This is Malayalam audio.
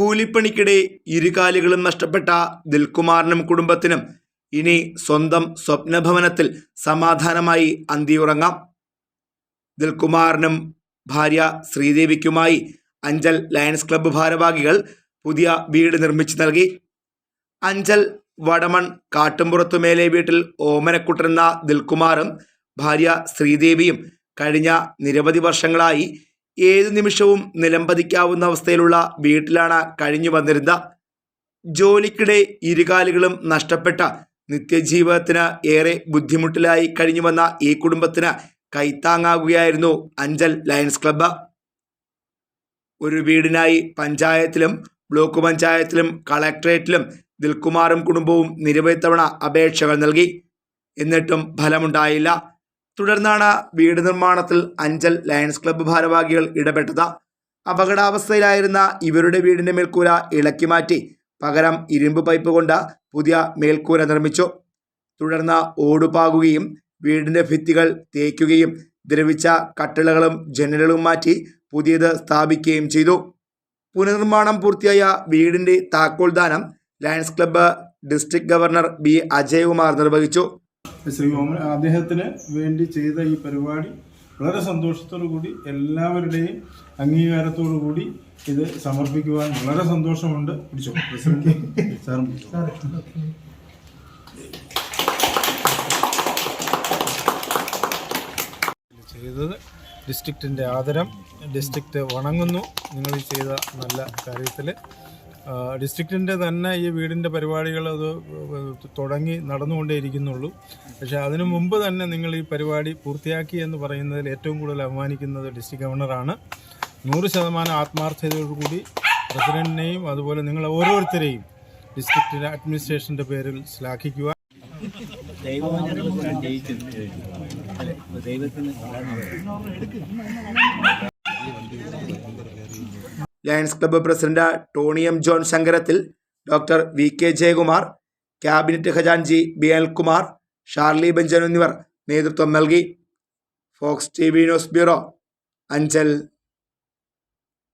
കൂലിപ്പണിക്കിടെ ഇരുകാലുകളും നഷ്ടപ്പെട്ട ദിൽകുമാറിനും കുടുംബത്തിനും ഇനി സ്വന്തം സ്വപ്നഭവനത്തിൽ സമാധാനമായി അന്തിയുറങ്ങാം. ദിൽകുമാറിനും ഭാര്യ ശ്രീദേവിക്കുമായി അഞ്ചൽ ലയൺസ് ക്ലബ്ബ് ഭാരവാഹികൾ പുതിയ വീട് നിർമ്മിച്ചു നൽകി. അഞ്ചൽ വടമൺ കാട്ടുംപുറത്തു മേലെ വീട്ടിൽ ഓമനക്കുട്ടനെന്ന ദിൽകുമാറും ഭാര്യ ശ്രീദേവിയും കഴിഞ്ഞ നിരവധി വർഷങ്ങളായി ഏതു നിമിഷവും നിലംപതിക്കാവുന്ന അവസ്ഥയിലുള്ള വീട്ടിലാണ് കഴിഞ്ഞു വന്നിരുന്നത്. ജോലിക്കിടെ ഇരുകാലുകളും നഷ്ടപ്പെട്ട നിത്യജീവിതത്തിന് ഏറെ ബുദ്ധിമുട്ടിലായി കഴിഞ്ഞു വന്ന ഈ കുടുംബത്തിന് കൈത്താങ്ങാകുകയായിരുന്നു അഞ്ചൽ ലയൺസ് ക്ലബ്ബ്. ഒരു വീടിനായി പഞ്ചായത്തിലും ബ്ലോക്ക് പഞ്ചായത്തിലും കളക്ട്രേറ്റിലും ദിൽകുമാറും കുടുംബവും നിരവധി തവണ അപേക്ഷകൾ നൽകി. എന്നിട്ടും ഫലമുണ്ടായില്ല. തുടർന്നാണ് വീട് നിർമ്മാണത്തിൽ അഞ്ചൽ ലയൺസ് ക്ലബ്ബ് ഭാരവാഹികൾ ഇടപെട്ടത്. അപകടാവസ്ഥയിലായിരുന്ന ഇവരുടെ വീടിന്റെ മേൽക്കൂര ഇളക്കി മാറ്റി പകരം ഇരുമ്പ് പൈപ്പ് കൊണ്ട് പുതിയ മേൽക്കൂര നിർമ്മിച്ചു. തുടർന്ന് ഓടുപാകുകയും വീടിന്റെ ഭിത്തികൾ തേക്കുകയും ദ്രവിച്ച കട്ടിളകളും ജനലുകളും മാറ്റി പുതിയത് സ്ഥാപിക്കുകയും ചെയ്തു. പുനർനിർമ്മാണം പൂർത്തിയായ വീടിന്റെ താക്കോൽദാനം Lions Club district governor B. Ajayakumar നിർവഹിച്ചു. ശ്രീ ഓമൻ അദ്ദേഹത്തിന് വേണ്ടി ചെയ്ത ഈ പരിപാടി വളരെ സന്തോഷത്തോടു കൂടി എല്ലാവരുടെയും അംഗീകാരത്തോടു കൂടി ഇത് സമർപ്പിക്കുവാൻ വളരെ സന്തോഷമുണ്ട്. പിടിച്ചോ സാറും. ചെയ്തത് ഡിസ്ട്രിക്റ്റിന്റെ ആദരം ഡിസ്ട്രിക്റ്റ് വണങ്ങുന്നു. നിങ്ങൾ ചെയ്ത നല്ല കാര്യത്തിൽ ഡിസ്ട്രിക്റ്റിന്റെ തന്നെ ഈ വീടിന്റെ പരിപാടികൾ അത് തുടങ്ങി നടന്നുകൊണ്ടേയിരിക്കുന്നുള്ളൂ. പക്ഷേ അതിനു മുമ്പ് തന്നെ നിങ്ങൾ ഈ പരിപാടി പൂർത്തിയാക്കി എന്ന് പറയുന്നതിൽ ഏറ്റവും കൂടുതൽ അഭിമാനിക്കുന്നത് ഡിസ്ട്രിക്ട് ഗവർണറാണ് നൂറ് ശതമാനം ആത്മാർത്ഥതയോടുകൂടി പ്രസിഡന്റിനെയും അതുപോലെ നിങ്ങൾ ഓരോരുത്തരെയും ഡിസ്ട്രിക്റ്റ് അഡ്മിനിസ്ട്രേഷന്റെ പേരിൽ ശ്ലാഘിക്കുക. ദൈവത്തിന് lions club president Tony M John Shankarathil doctor V K Jayakumar cabinet ഖജാൻജി B Anilkumar Sharly ബെഞ്ചൻ എന്നിവർ നേതൃത്വം നൽകി. Fox T V news bureau Anchal.